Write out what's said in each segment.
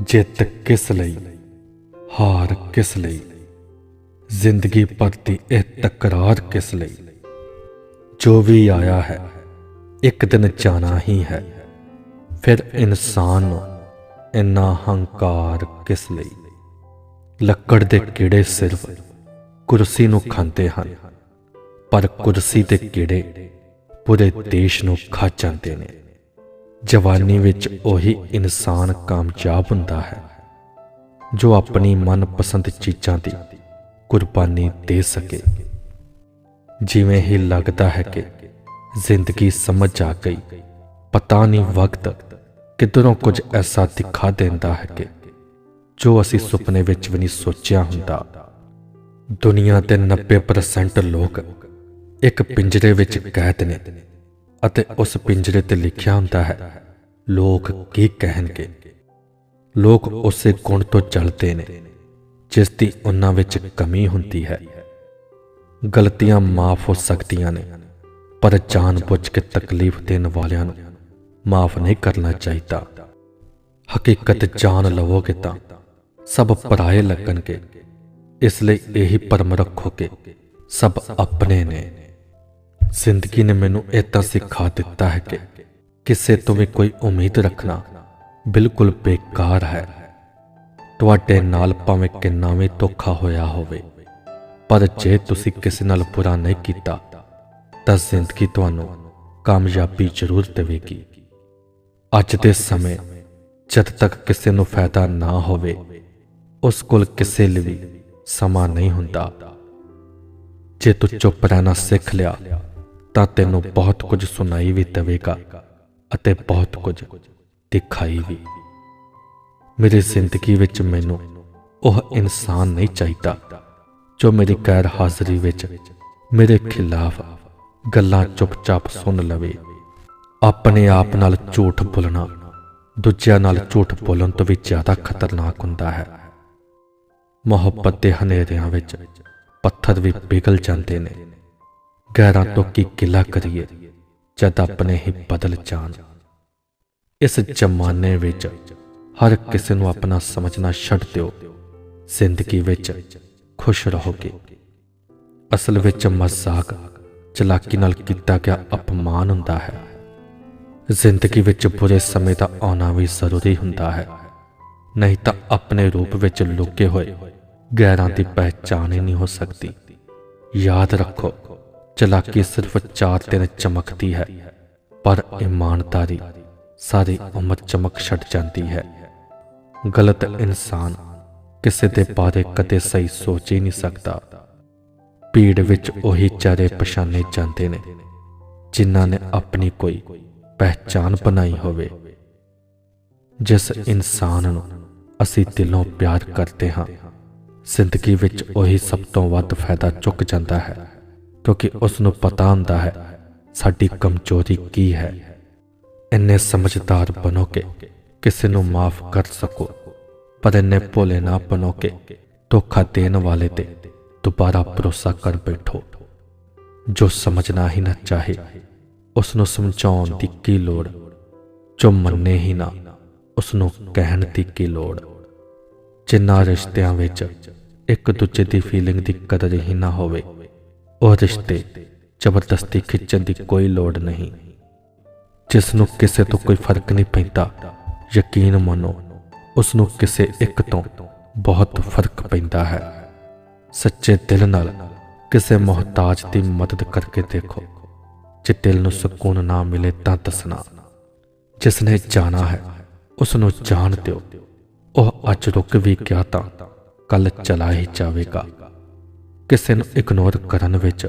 ਜਿੱਤ ਕਿਸ ਲਈ? ਹਾਰ ਕਿਸ ਲਈ? ਜ਼ਿੰਦਗੀ ਪ੍ਰਤੀ ਇਹ ਤਕਰਾਰ ਕਿਸ ਲਈ? ਜੋ ਵੀ ਆਇਆ ਹੈ, ਇੱਕ ਦਿਨ ਜਾਣਾ ਹੀ ਹੈ। ਫਿਰ ਇਨਸਾਨ ਨੂੰ ਇੰਨਾ ਹੰਕਾਰ ਕਿਸ ਲਈ? ਲੱਕੜ ਦੇ ਕੀੜੇ ਸਿਰਫ ਕੁਰਸੀ ਨੂੰ ਖਾਂਦੇ ਹਨ, ਪਰ ਕੁਰਸੀ ਦੇ ਕੀੜੇ ਪੂਰੇ ਦੇਸ਼ ਨੂੰ ਖਾ ਜਾਂਦੇ ਨੇ। ਜਵਾਨੀ ਵਿੱਚ ਉਹੀ ਇਨਸਾਨ ਕਾਮਯਾਬ ਹੁੰਦਾ ਹੈ, ਜੋ ਆਪਣੀ ਮਨਪਸੰਦ ਚੀਜ਼ਾਂ ਦੀ ਕੁਰਬਾਨੀ ਦੇ ਸਕੇ। ਜਿਵੇਂ ਹੀ ਲੱਗਦਾ ਹੈ ਕਿ ਜ਼ਿੰਦਗੀ ਸਮਝ ਆ ਗਈ, ਪਤਾ ਨਹੀਂ ਵਕਤ ਕਿਧਰੋਂ ਕੁਝ ਐਸਾ ਦਿਖਾ ਦਿੰਦਾ ਹੈ ਕਿ ਜੋ ਅਸੀਂ ਸੁਪਨੇ ਵਿੱਚ ਵੀ ਨਹੀਂ ਸੋਚਿਆ ਹੁੰਦਾ। ਦੁਨੀਆ ਦੇ 90% ਲੋਕ ਇੱਕ ਪਿੰਜਰੇ ਵਿੱਚ ਕੈਦ ਨੇ। ਅਤੇ ਉਸ ਪਿੰਜਰੇ ਤੇ ਲਿਖਿਆ ਹੁੰਦਾ ਹੈ, ਲੋਕ ਕੀ ਕਹਿਣਗੇ? ਲੋਕ ਉਸੇ ਗੁਣ ਤੋਂ ਚੱਲਦੇ ਨੇ, ਜਿਸ ਦੀ ਉਹਨਾਂ ਵਿੱਚ ਕਮੀ ਹੁੰਦੀ ਹੈ। ਗਲਤੀਆਂ ਮਾਫ ਹੋ ਸਕਦੀਆਂ ਨੇ, ਪਰ ਜਾਣਬੁੱਝ ਕੇ ਤਕਲੀਫ ਦੇਣ ਵਾਲਿਆਂ ਨੂੰ ਮਾਫ ਨਹੀਂ ਕਰਨਾ ਚਾਹੀਦਾ। ਹਕੀਕਤ ਜਾਣ ਲਵੋਗੇ ਤਾਂ ਸਭ ਪਰਾਏ ਲੱਗਣਗੇ, ਇਸ ਲਈ ਇਹੀ ਪਰਮ ਰੱਖੋਗੇ, ਸਭ ਆਪਣੇ ਨੇ। ਜ਼ਿੰਦਗੀ ਨੇ ਮੈਨੂੰ ਇਹ ਸਿਖਾ ਦਿੱਤਾ ਹੈ ਕਿ ਕਿਸੇ ਤੋਂ ਵੀ ਕੋਈ ਉਮੀਦ ਰੱਖਣਾ ਬਿਲਕੁਲ ਬੇਕਾਰ ਹੈ। ਤੁਹਾਡੇ ਨਾਲ ਭਾਵੇਂ ਕਿੰਨਾ ਵੀ ਧੋਖਾ ਹੋਇਆ ਹੋਵੇ, ਪਰ ਜੇ ਤੁਸੀਂ ਕਿਸੇ ਨਾਲ ਬੁਰਾ ਨਹੀਂ ਕੀਤਾ, ਤਾਂ ਜ਼ਿੰਦਗੀ ਤੁਹਾਨੂੰ ਕਾਮਯਾਬੀ ਜ਼ਰੂਰ ਦੇਵੇਗੀ। ਅੱਜ ਦੇ ਸਮੇਂ ਜਦ ਤੱਕ ਕਿਸੇ ਨੂੰ ਫਾਇਦਾ ਨਾ ਹੋਵੇ, ਉਸ ਕੋਲ ਕਿਸੇ ਲਈ ਵੀ ਸਮਾਂ ਨਹੀਂ ਹੁੰਦਾ। ਜੇ ਤੂੰ ਚੁੱਪ ਰਹਿਣਾ ਸਿੱਖ ਲਿਆ ਤਾਂ ਤੈਨੂੰ ਬਹੁਤ ਕੁਝ ਸੁਣਾਈ ਵੀ ਦੇਵੇਗਾ ਅਤੇ ਬਹੁਤ ਕੁਝ ਦਿਖਾਈ ਵੀ। ਮੇਰੀ ਜ਼ਿੰਦਗੀ ਵਿੱਚ ਮੈਨੂੰ ਉਹ ਇਨਸਾਨ ਨਹੀਂ ਚਾਹੀਦਾ ਜੋ ਮੇਰੀ ਗੈਰ ਹਾਜ਼ਰੀ ਵਿੱਚ ਮੇਰੇ ਖਿਲਾਫ ਗੱਲਾਂ ਚੁੱਪਚਾਪ ਸੁਣ ਲਵੇ। ਆਪਣੇ ਆਪ ਨਾਲ ਝੂਠ ਬੋਲਣਾ ਦੂਜਿਆਂ ਨਾਲ ਝੂਠ ਬੋਲਣ ਤੋਂ ਵੀ ਜ਼ਿਆਦਾ ਖਤਰਨਾਕ ਹੁੰਦਾ ਹੈ। ਮੁਹੱਬਤ ਦੇ ਹਨੇਰਿਆਂ ਵਿੱਚ ਪੱਥਰ ਵੀ ਪਿਘਲ ਜਾਂਦੇ ਨੇ। ਗੈਰਾਂ ਤੋਂ ਕੀ ਕਿਲਾ ਕਰੀਏ, ਜਦ ਆਪਣੇ ਹੀ ਬਦਲ ਜਾਣ। ਇਸ ਜ਼ਮਾਨੇ ਵਿੱਚ ਹਰ ਕਿਸੇ ਨੂੰ ਆਪਣਾ ਸਮਝਣਾ ਛੱਡ ਦਿਓ। ਜ਼ਿੰਦਗੀ ਵਿੱਚ ਖੁਸ਼ ਰਹੋਗੇ। ਅਸਲ ਵਿੱਚ ਮਜ਼ਾਕ ਚਲਾਕੀ ਨਾਲ ਕੀਤਾ ਗਿਆ ਅਪਮਾਨ ਹੁੰਦਾ ਹੈ। ਜ਼ਿੰਦਗੀ ਵਿੱਚ ਬੁਰੇ ਸਮੇਂ ਦਾ ਆਉਣਾ ਵੀ ਜ਼ਰੂਰੀ ਹੁੰਦਾ ਹੈ। ਨਹੀਂ ਤਾਂ ਆਪਣੇ ਰੂਪ ਵਿੱਚ ਲੁਕੇ ਹੋਏ ਗੈਰਾਂ ਦੀ ਪਹਿਚਾਣ ਹੀ ਨਹੀਂ ਹੋ ਸਕਦੀ। ਯਾਦ ਰੱਖੋ ਚਲਾਕੀ ਸਿਰਫ ਚਾਰ ਦਿਨ ਚਮਕਦੀ ਹੈ, ਪਰ ਇਮਾਨਦਾਰੀ ਸਾਰੀ ਉਮਰ ਚਮਕ ਛੱਡ ਜਾਂਦੀ ਹੈ। ਗਲਤ ਇਨਸਾਨ ਕਿਸੇ ਦੇ ਬਾਰੇ ਕਦੇ ਸਹੀ ਸੋਚ ਹੀ ਨਹੀਂ ਸਕਦਾ। ਭੀੜ ਵਿੱਚ ਉਹੀ ਚਾਰੇ ਪਛਾਣੇ ਜਾਂਦੇ ਨੇ, ਜਿਨ੍ਹਾਂ ਨੇ ਆਪਣੀ ਕੋਈ ਪਹਿਚਾਨ ਬਣਾਈ ਹੋਵੇ। ਜਿਸ ਇਨਸਾਨ ਨੂੰ ਅਸੀਂ ਦਿਲੋਂ ਪਿਆਰ ਕਰਦੇ ਹਾਂ, ਜ਼ਿੰਦਗੀ ਵਿੱਚ ਉਹੀ ਸਭ ਤੋਂ ਵੱਧ ਫਾਇਦਾ ਚੁੱਕ ਜਾਂਦਾ ਹੈ। ਕਿਉਂਕਿ ਉਸ ਨੂੰ ਪਤਾ ਹੁੰਦਾ ਹੈ, ਸਾਡੀ ਕਮਜ਼ੋਰੀ ਕੀ ਹੈ। ਇੰਨੇ ਸਮਝਦਾਰ ਬਣੋ ਕਿ ਕਿਸੇ ਨੂੰ ਮਾਫ ਕਰ ਸਕੋ, ਪਰ ਇੰਨੇ ਭੋਲੇ ਨਾ ਬਣੋ ਕਿ ਧੋਖਾ ਦੇਣ ਵਾਲੇ ਤੇ ਦੁਬਾਰਾ ਭਰੋਸਾ ਕਰ ਬੈਠੋ। ਜੋ ਸਮਝਣਾ ਹੀ ਨਾ ਚਾਹੇ ਉਸ ਨੂੰ ਸਮਝਾਉਣ ਦੀ ਕੀ ਲੋੜ? ਜੋ ਮੰਨੇ ਹੀ ਨਾ ਉਸ ਨੂੰ ਕਹਿਣ ਦੀ ਕੀ ਲੋੜ? ਜਿਨ੍ਹਾਂ ਰਿਸ਼ਤਿਆਂ ਵਿੱਚ ਇੱਕ ਦੂਜੇ ਦੀ ਫੀਲਿੰਗ ਦੀ ਕਦਰ ਹੀ ਨਾ ਹੋਵੇ ਉਹ ਰਿਸ਼ਤੇ ਜ਼ਬਰਦਸਤੀ ਖਿੱਚਣ ਦੀ ਕੋਈ ਲੋੜ ਨਹੀਂ। ਜਿਸ ਨੂੰ ਕਿਸੇ ਤੋਂ ਕੋਈ ਫ਼ਰਕ ਨਹੀਂ ਪੈਂਦਾ, ਯਕੀਨ ਮੰਨੋ ਉਸ ਨੂੰ ਕਿਸੇ ਇੱਕ ਤੋਂ ਬਹੁਤ ਫ਼ਰਕ ਪੈਂਦਾ ਹੈ। ਸੱਚੇ ਦਿਲ ਨਾਲ ਕਿਸੇ ਮੁਹਤਾਜ ਦੀ ਮਦਦ ਕਰਕੇ ਦੇਖੋ। ਜੇ ਦਿਲ ਨੂੰ ਸਕੂਨ ਨਾ ਮਿਲੇ ਤਾਂ ਦੱਸਣਾ। ਜਿਸ ਨੇ ਜਾਣਾ ਹੈ ਉਸ ਨੂੰ ਜਾਣ ਦਿਓ। ਉਹ ਅੱਜ ਰੁਕ ਵੀ ਗਿਆ ਤਾਂ ਕੱਲ ਚਲਾ ਹੀ ਜਾਵੇਗਾ। ਕਿਸੇ ਨੂੰ ਇਗਨੋਰ ਕਰਨ ਵਿੱਚ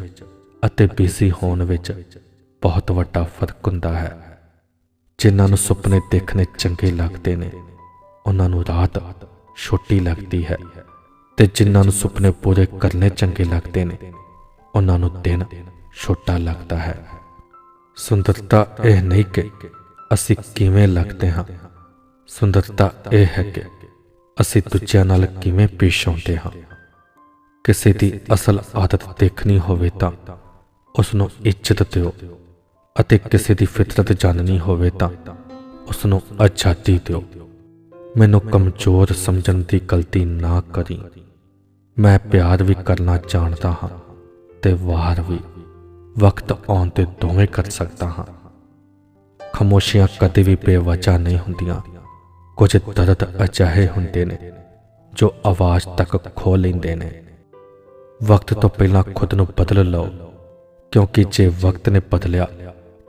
ਅਤੇ ਬਿਜ਼ੀ ਹੋਣ ਵਿੱਚ ਬਹੁਤ ਵੱਡਾ ਫ਼ਰਕ ਹੁੰਦਾ ਹੈ। ਜਿਨ੍ਹਾਂ ਨੂੰ ਸੁਪਨੇ ਦੇਖਣੇ ਚੰਗੇ ਲੱਗਦੇ ਨੇ, ਉਹਨਾਂ ਨੂੰ ਰਾਤ ਛੋਟੀ ਲੱਗਦੀ ਹੈ ਤੇ ਜਿਨ੍ਹਾਂ ਨੂੰ ਸੁਪਨੇ ਪੂਰੇ ਕਰਨੇ ਚੰਗੇ ਲੱਗਦੇ ਨੇ, ਉਹਨਾਂ ਨੂੰ ਦਿਨ ਛੋਟਾ ਲੱਗਦਾ ਹੈ। ਸੁੰਦਰਤਾ ਇਹ ਨਹੀਂ ਕਿ ਅਸੀਂ ਕਿਵੇਂ ਲੱਗਦੇ ਹਾਂ। ਸੁੰਦਰਤਾ ਇਹ ਹੈ ਕਿ ਅਸੀਂ ਦੂਜਿਆਂ ਨਾਲ ਕਿਵੇਂ ਪੇਸ਼ ਆਉਂਦੇ ਹਾਂ। ਕਿਸੇ ਦੀ ਅਸਲ ਆਦਤ ਦੇਖਣੀ ਹੋਵੇ ਤਾਂ ਉਸ ਨੂੰ ਇੱਜ਼ਤ ਦਿਓ ਅਤੇ ਕਿਸੇ ਦੀ ਫਿਤਰਤ ਜਾਣਨੀ ਹੋਵੇ ਤਾਂ ਉਸ ਨੂੰ ਆਜ਼ਾਦੀ ਦਿਓ। ਮੈਨੂੰ ਕਮਜ਼ੋਰ ਸਮਝਣ ਦੀ ਗਲਤੀ ਨਾ ਕਰੀ। ਮੈਂ ਪਿਆਰ ਵੀ ਕਰਨਾ ਜਾਣਦਾ ਹਾਂ ਤੇ ਵਾਰ ਵੀ ਵਕਤ ਆਉਣ ਤੇ ਦੋਵੇਂ ਕਰ ਸਕਦਾ ਹਾਂ। ਖਮੋਸ਼ੀਆਂ ਕਦੇ ਵੀ ਬੇਵਜਾ ਨਹੀਂ ਹੁੰਦੀਆਂ। ਕੁਝ ਦਰਦ ਅਜਿਹੇ ਹੁੰਦੇ ਨੇ ਜੋ ਆਵਾਜ਼ ਤੱਕ ਖੋ ਲੈਂਦੇ ਨੇ। ਵਕਤ ਤੋਂ ਪਹਿਲਾਂ ਖੁਦ ਨੂੰ ਬਦਲ ਲਓ। ਕਿਉਂਕਿ ਜੇ ਵਕਤ ਨੇ ਬਦਲਿਆ,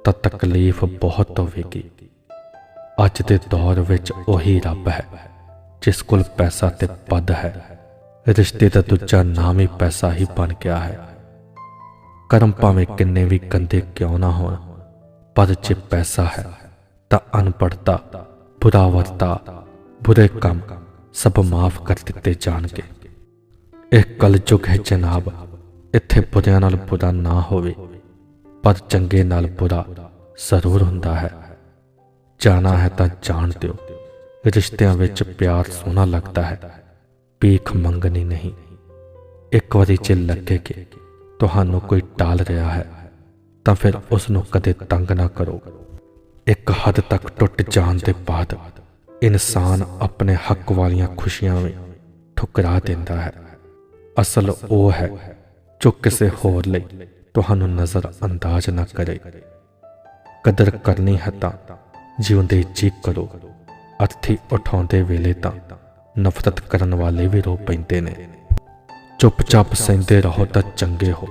ਤਾਂ ਤਕਲੀਫ ਬਹੁਤ ਹੋਵੇਗੀ। ਅੱਜ ਦੇ ਦੌਰ ਵਿੱਚ ਉਹੀ ਰੱਬ ਹੈ, ਜਿਸ ਕੋਲ ਪੈਸਾ ਤੇ ਪਦ ਹੈ। ਰਿਸ਼ਤੇ ਦਾ ਦੂਜਾ ਨਾਮ ਹੀ ਪੈਸਾ ਹੀ ਬਣ ਗਿਆ ਹੈ। ਕਰਮ ਭਾਵੇਂ ਕਿੰਨੇ ਵੀ ਗੰਦੇ ਕਿਉਂ ਨਾ ਹੋਣ, ਪਰ ਜੇ ਪੈਸਾ ਹੈ, ਤਾਂ ਅਨਪੜਤਾ ਬੁਰਾ ਵਰਤਾ, ਬੁਰੇ ਕੰਮ ਸਭ ਮਾਫ ਕਰ ਦਿੱਤੇ ਜਾਣਗੇ। ਇਹ ਕਲਯੁਗ ਹੈ ਜਨਾਬ, ਇੱਥੇ ਬੁਰਿਆਂ ਨਾਲ ਬੁਰਾ ਨਾ ਹੋਵੇ, ਪਰ ਚੰਗੇ ਨਾਲ ਬੁਰਾ ਜ਼ਰੂਰ ਹੁੰਦਾ ਹੈ। ਜਾਣਾ ਹੈ ਤਾਂ ਜਾਣ ਦਿਓ। ਰਿਸ਼ਤਿਆਂ ਵਿੱਚ ਪਿਆਰ ਸੋਹਣਾ ਲੱਗਦਾ ਹੈ, ਭੀਖ ਮੰਗਣੀ ਨਹੀਂ। ਇੱਕ ਵਾਰੀ ਜੇ ਲੱਗੇ ਕਿ ਤੁਹਾਨੂੰ ਕੋਈ ਟਾਲ ਰਿਹਾ ਹੈ, ਤਾਂ ਫਿਰ ਉਸ ਨੂੰ ਕਦੇ ਤੰਗ ਨਾ ਕਰੋ। ਇੱਕ ਹੱਦ ਤੱਕ ਟੁੱਟ ਜਾਣ ਦੇ ਬਾਅਦ ਇਨਸਾਨ ਆਪਣੇ ਹੱਕ ਵਾਲੀਆਂ ਖੁਸ਼ੀਆਂ ਵੀ ਠੁਕਰਾ ਦਿੰਦਾ ਹੈ। ਅਸਲ ਉਹ ਹੈ ਜੋ ਕਿਸੇ ਹੋਰ ਲਈ ਤੁਹਾਨੂੰ ਨਜ਼ਰ ਅੰਦਾਜ਼ ਨਾ ਕਰੇ। ਕਦਰ ਕਰਨੀ ਹੈ ਤਾਂ ਜਿਉਂਦੇ ਜੀ ਕਰੋ। ਅਰਥੀ ਉਠਾਉਂਦੇ ਵੇਲੇ ਤਾਂ ਨਫ਼ਰਤ ਕਰਨ ਵਾਲੇ ਵੀ ਰੋ ਪੈਂਦੇ ਨੇ। ਚੁੱਪਚਾਪ ਸਹਿੰਦੇ ਰਹੋ ਤਾਂ ਚੰਗੇ ਹੋ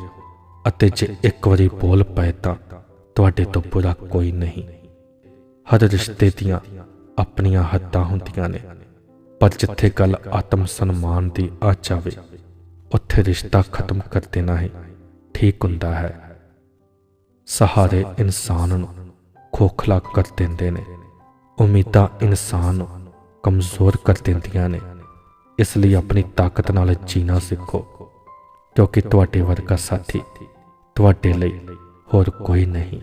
ਅਤੇ ਜੇ ਇੱਕ ਵਾਰੀ ਬੋਲ ਪਏ ਤਾਂ ਤੁਹਾਡੇ ਤੋਂ ਬੁਰਾ ਕੋਈ ਨਹੀਂ। ਹਰ ਰਿਸ਼ਤੇ ਦੀਆਂ ਆਪਣੀਆਂ ਹੱਦਾਂ ਹੁੰਦੀਆਂ ਨੇ, ਪਰ ਜਿੱਥੇ ਗੱਲ ਆਤਮ ਸਨਮਾਨ ਦੀ ਆ ਜਾਵੇ ਉੱਥੇ ਰਿਸ਼ਤਾ ਖਤਮ ਕਰ ਦੇਣਾ ਹੀ ਠੀਕ ਹੁੰਦਾ ਹੈ। ਸਹਾਰੇ ਇਨਸਾਨ ਨੂੰ ਖੋਖਲਾ ਕਰ ਦਿੰਦੇ ਨੇ। ਉਮੀਦਾਂ ਇਨਸਾਨ ਨੂੰ ਕਮਜ਼ੋਰ ਕਰ ਦਿੰਦੀਆਂ ਨੇ। ਇਸ ਲਈ ਆਪਣੀ ਤਾਕਤ ਨਾਲ ਜੀਣਾ ਸਿੱਖੋ, ਕਿਉਂਕਿ ਤੁਹਾਡੇ ਵਰਗਾ ਸਾਥੀ ਤੁਹਾਡੇ ਲਈ ਹੋਰ ਕੋਈ ਨਹੀਂ।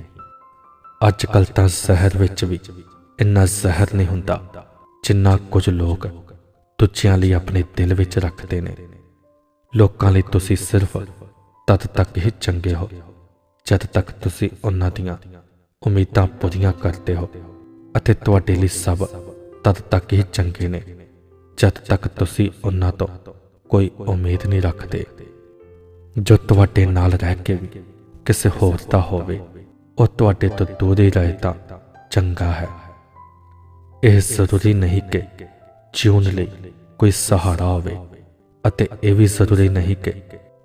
ਅੱਜ ਕੱਲ ਤਾਂ ਜ਼ਹਿਰ ਵਿੱਚ ਵੀ ਇੰਨਾ ਜ਼ਹਿਰ ਨਹੀਂ ਹੁੰਦਾ ਜਿੰਨਾ ਕੁਝ ਲੋਕ ਦੂਜਿਆਂ ਲਈ ਆਪਣੇ ਦਿਲ ਵਿੱਚ ਰੱਖਦੇ ਨੇ। ਲੋਕਾਂ ਲਈ ਤੁਸੀਂ ਸਿਰਫ ਤਦ ਤੱਕ ਹੀ ਚੰਗੇ ਹੋ, ਜਦ ਤੱਕ ਤੁਸੀਂ ਉਹਨਾਂ ਦੀਆਂ ਉਮੀਦਾਂ ਪੂਰੀਆਂ ਕਰਦੇ ਹੋ ਅਤੇ ਤੁਹਾਡੇ ਲਈ ਸਭ ਤਦ ਤੱਕ ਹੀ ਚੰਗੇ ਨੇ, ਜਦ ਤੱਕ ਤੁਸੀਂ ਉਹਨਾਂ ਤੋਂ ਕੋਈ ਉਮੀਦ ਨਹੀਂ ਰੱਖਦੇ। ਜੋ ਤੁਹਾਡੇ ਨਾਲ ਰਹਿ ਕੇ ਵੀ ਕਿਸੇ ਹੋਰ ਦਾ ਹੋਵੇ, ਉਹ ਤੁਹਾਡੇ ਤੋਂ ਦੂਰ ਹੀ ਰਹੇ ਤਾਂ ਚੰਗਾ ਹੈ। ਇਹ ਜ਼ਰੂਰੀ ਨਹੀਂ ਕਿ ਜਿਉਣ ਲਈ ਕੋਈ ਸਹਾਰਾ ਹੋਵੇ। ਅਤੇ ਇਹ ਵੀ ਜ਼ਰੂਰੀ ਨਹੀਂ ਕਿ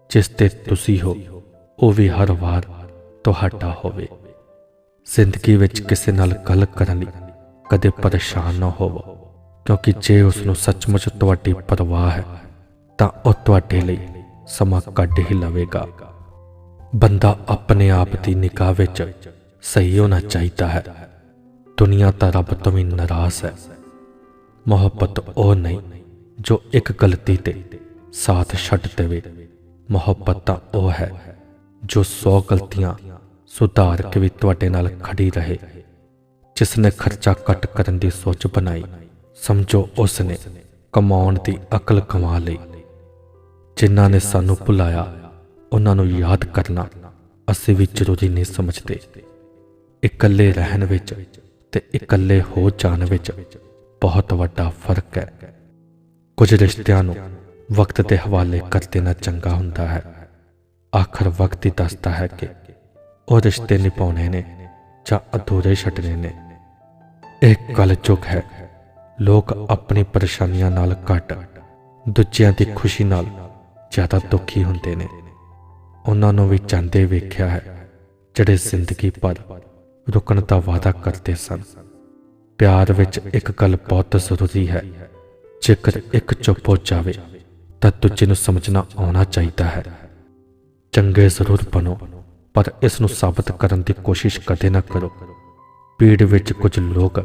ਜਿਸ ਤੇ ਤੁਸੀਂ ਹੋ, ਉਹ ਵੀ ਹਰ ਵਾਰ ਤੁਹਾਡਾ ਹੋਵੇ। ਜ਼ਿੰਦਗੀ ਵਿੱਚ ਕਿਸੇ ਨਾਲ ਗੱਲ ਕਰਨ ਲਈ ਕਦੇ ਪਰੇਸ਼ਾਨ ਨਾ ਹੋਵੋ, ਕਿਉਂਕਿ ਜੇ ਉਸ ਨੂੰ ਸੱਚਮੁੱਚ ਤੁਹਾਡੀ ਪਰਵਾਹ ਹੈ, ਤਾਂ ਉਹ ਤੁਹਾਡੇ ਲਈ ਸਮਾਂ ਕੱਢ ਹੀ ਲਵੇਗਾ। ਬੰਦਾ ਆਪਣੇ ਆਪ ਦੀ ਨਿਗਾਹ ਵਿੱਚ ਸਹੀ ਹੋਣਾ ਚਾਹੀਦਾ ਹੈ। ਦੁਨੀਆ ਤਾਂ ਰੱਬ ਤੋਂ ਵੀ ਨਾਰਾਜ਼ ਹੈ। ਮੁਹੱਬਤ ਉਹ ਨਹੀਂ ਜੋ ਇੱਕ ਗਲਤੀ ਤੇ ਸਾਥ ਛੱਡ ਦੇਵੇ। ਮੁਹੱਬਤ ਤਾਂ ਉਹ ਹੈ ਜੋ 100 ਗਲਤੀਆਂ ਸੁਧਾਰ ਕੇ ਵੀ ਤੁਹਾਡੇ ਨਾਲ ਖੜੀ ਰਹੇ। ਜਿਸ ਨੇ ਖਰਚਾ ਘੱਟ ਕਰਨ ਦੀ ਸੋਚ ਬਣਾਈ, ਸਮਝੋ ਉਸ ਨੇ ਕਮਾਉਣ ਦੀ ਅਕਲ ਕਮਾ ਲਈ। ਜਿਨ੍ਹਾਂ ਨੇ ਸਾਨੂੰ ਭੁਲਾਇਆ, ਉਹਨਾਂ ਨੂੰ ਯਾਦ ਕਰਨਾ ਅਸੀਂ ਵੀ ਜ਼ਰੂਰੀ ਨਹੀਂ ਸਮਝਦੇ। ਇਕੱਲੇ ਰਹਿਣ ਵਿੱਚ ਤੇ ਇਕੱਲੇ ਹੋ ਜਾਣ ਵਿੱਚ ਬਹੁਤ ਵੱਡਾ ਫ਼ਰਕ ਹੈ। ਕੁਝ ਰਿਸ਼ਤਿਆਂ ਨੂੰ ਵਕਤ ਦੇ ਹਵਾਲੇ ਕਰ ਦੇਣਾ ਚੰਗਾ ਹੁੰਦਾ ਹੈ। ਆਖਰ ਵਕਤ ਹੀ ਦੱਸਦਾ ਹੈ ਕਿ ਉਹ ਰਿਸ਼ਤੇ ਨਿਭਾਉਣੇ ਨੇ ਜਾਂ ਅਧੂਰੇ ਛੱਡਣੇ ਨੇ। ਇਹ ਗੱਲ ਕਲਯੁਗ ਹੈ। ਲੋਕ ਆਪਣੀ ਪਰੇਸ਼ਾਨੀਆਂ ਨਾਲ ਘੱਟ, ਦੂਜਿਆਂ ਦੀ ਖੁਸ਼ੀ ਨਾਲ ਜ਼ਿਆਦਾ ਦੁਖੀ ਹੁੰਦੇ ਨੇ। ਉਹਨਾਂ ਨੂੰ ਵੀ ਜਾਂਦੇ ਵੇਖਿਆ ਹੈ, ਜਿਹੜੇ ਜ਼ਿੰਦਗੀ ਭਰ ਰੁਕਣ ਦਾ ਵਾਅਦਾ ਕਰਦੇ ਸਨ। ਪਿਆਰ ਵਿੱਚ ਇੱਕ ਗੱਲ ਬਹੁਤ ਜ਼ਰੂਰੀ ਹੈ। ਜੇਕਰ ਇੱਕ ਚੁੱਪ ਹੋ ਜਾਵੇ ਤਾਂ ਦੂਜੇ ਨੂੰ ਸਮਝਣਾ ਆਉਣਾ ਚਾਹੀਦਾ ਹੈ। ਚੰਗੇ ਜ਼ਰੂਰ ਬਣੋ, ਪਰ ਇਸ ਨੂੰ ਸਾਬਤ ਕਰਨ ਦੀ ਕੋਸ਼ਿਸ਼ ਕਦੇ ਨਾ ਕਰੋ। ਪੀੜ ਵਿੱਚ ਕੁਝ ਲੋਕ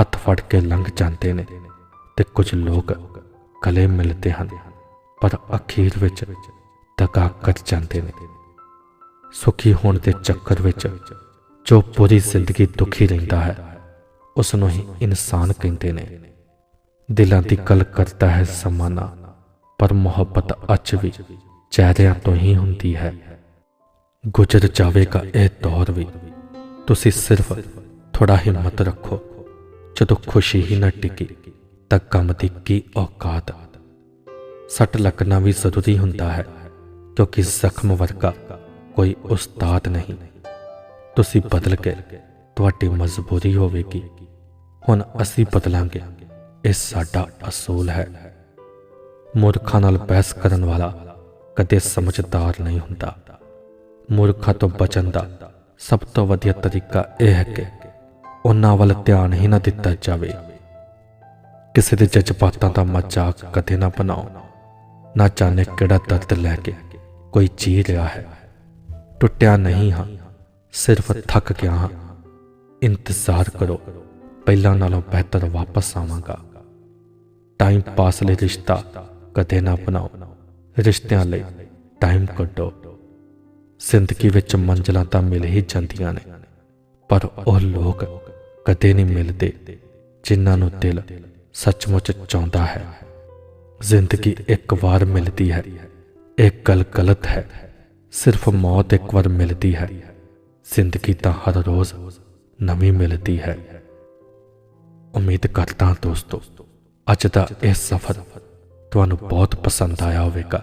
ਹੱਥ ਫੜ ਕੇ ਲੰਘ ਜਾਂਦੇ ਨੇ ਤੇ ਕੁਝ ਲੋਕ ਗਲੇ ਮਿਲਦੇ ਹਨ, ਪਰ ਅਖੀਰ ਵਿੱਚ ਦਗਾ ਕਰ ਜਾਂਦੇ ਨੇ। ਸੁਖੀ ਹੋਣ ਦੇ ਚੱਕਰ ਵਿੱਚ ਜੋ ਪੂਰੀ ਜ਼ਿੰਦਗੀ ਦੁਖੀ ਰਹਿੰਦਾ ਹੈ ਉਸ ਨੂੰ ਹੀ ਇਨਸਾਨ ਕਹਿੰਦੇ ਨੇ। ਦਿਲਾਂ ਦੀ ਗੱਲ ਕਰਦਾ ਹੈ ਸਮਾਨਾ। ਪਰ ਮੁਹੱਬਤ ਅੱਜ ਵੀ ਚਿਹਰਿਆਂ ਤੋਂ ਹੀ ਹੁੰਦੀ ਹੈ ਗੁਜ਼ਰ ਜਾਵੇਗਾ ਇਹ ਦੌਰ ਵੀ ਤੁਸੀਂ ਸਿਰਫ ਥੋੜਾ ਹਿੰਮਤ ਰੱਖੋ ਜਦੋਂ ਖੁਸ਼ੀ ਹੀ ਨਾ ਟਿਕੀ ਤਾਂ ਕੰਮ ਦੀ ਕੀ ਔਕਾਤ ਸੱਟ ਲੱਗਣਾ ਵੀ ਜ਼ਰੂਰੀ ਹੁੰਦਾ ਹੈ ਕਿਉਂਕਿ ਜ਼ਖਮ ਵਰਗਾ ਕੋਈ ਉਸਤਾਦ ਨਹੀਂ ਤੁਸੀਂ ਬਦਲ ਕੇ ਤੁਹਾਡੀ ਮਜਬੂਰੀ ਹੋਵੇਗੀ ਹੁਣ ਅਸੀਂ ਬਦਲਾਂਗੇ ਇਹ ਸਾਡਾ ਅਸੂਲ ਹੈ ਮੂਰਖਾਂ ਨਾਲ ਬਹਿਸ ਕਰਨ ਵਾਲਾ ਕਦੇ ਸਮਝਦਾਰ ਨਹੀਂ ਹੁੰਦਾ। ਮੂਰਖਾਂ ਤੋਂ ਬਚਣ ਦਾ ਸਭ ਤੋਂ ਵਧੀਆ ਤਰੀਕਾ ਇਹ ਹੈ ਕਿ ਉਹਨਾਂ ਵੱਲ ਧਿਆਨ ਹੀ ਨਾ ਦਿੱਤਾ ਜਾਵੇ। ਕਿਸੇ ਦੇ ਜਜ਼ਬਾਤਾਂ ਦਾ ਮਜ਼ਾਕ ਕਦੇ ਨਾ ਬਣਾਓ। ਨਾ ਜਾਣੇ ਕਿਹੜਾ ਦਰਦ ਲੈ ਕੇ ਕੋਈ ਜੀ ਰਿਹਾ ਹੈ। ਟੁੱਟਿਆ ਨਹੀਂ ਹਾਂ, ਸਿਰਫ ਥੱਕ ਗਿਆ ਹਾਂ। ਇੰਤਜ਼ਾਰ ਕਰੋ, ਪਹਿਲਾਂ ਨਾਲੋਂ ਬਿਹਤਰ ਵਾਪਸ ਆਵਾਂਗਾ। ਟਾਈਮ ਪਾਸ ਲਈ ਰਿਸ਼ਤਾ ਕਦੇ ਨਾ ਬਣਾਓ ਰਿਸ਼ਤਿਆਂ ਲਈ ਟਾਈਮ ਕੱਢੋ। ਜ਼ਿੰਦਗੀ ਵਿੱਚ ਮੰਜ਼ਲਾਂ ਤਾਂ ਮਿਲ ਹੀ ਜਾਂਦੀਆਂ ਨੇ, ਪਰ ਉਹ ਲੋਕ ਕਦੇ ਨਹੀਂ ਮਿਲਦੇ ਜਿਨ੍ਹਾਂ ਨੂੰ ਦਿਲ ਸੱਚਮੁੱਚ ਚਾਹੁੰਦਾ ਹੈ। ਜ਼ਿੰਦਗੀ ਇੱਕ ਵਾਰ ਮਿਲਦੀ ਹੈ, ਇਹ ਗੱਲ ਗਲਤ ਹੈ। ਸਿਰਫ ਮੌਤ ਇੱਕ ਵਾਰ ਮਿਲਦੀ ਹੈ, ਜ਼ਿੰਦਗੀ ਤਾਂ ਹਰ ਰੋਜ਼ ਨਵੀਂ ਮਿਲਦੀ ਹੈ। ਉਮੀਦ ਕਰਦਾ ਦੋਸਤੋ, ਅੱਜ ਦਾ ਇਹ ਸਫ਼ਰ ਤੁਹਾਨੂੰ ਬਹੁਤ ਪਸੰਦ ਆਇਆ ਹੋਵੇਗਾ।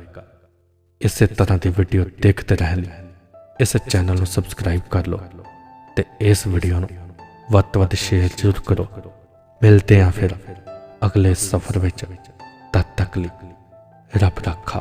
ਇਸੇ ਤਰ੍ਹਾਂ ਦੀ ਵੀਡੀਓ ਦੇਖਦੇ ਰਹਿਣ ਲਈ ਇਸ ਚੈਨਲ ਨੂੰ ਸਬਸਕ੍ਰਾਈਬ ਕਰ ਲਓ ਤੇ ਇਸ ਵੀਡੀਓ ਨੂੰ ਵੱਧ ਤੋਂ ਵੱਧ ਸ਼ੇਅਰ ਜ਼ਰੂਰ ਕਰੋ। ਮਿਲਦੇ ਹਾਂ ਫਿਰ ਅਗਲੇ ਸਫ਼ਰ ਵਿੱਚ। ਤਦ ਤੱਕ ਲਈ ਰੱਬ ਰੱਖਾ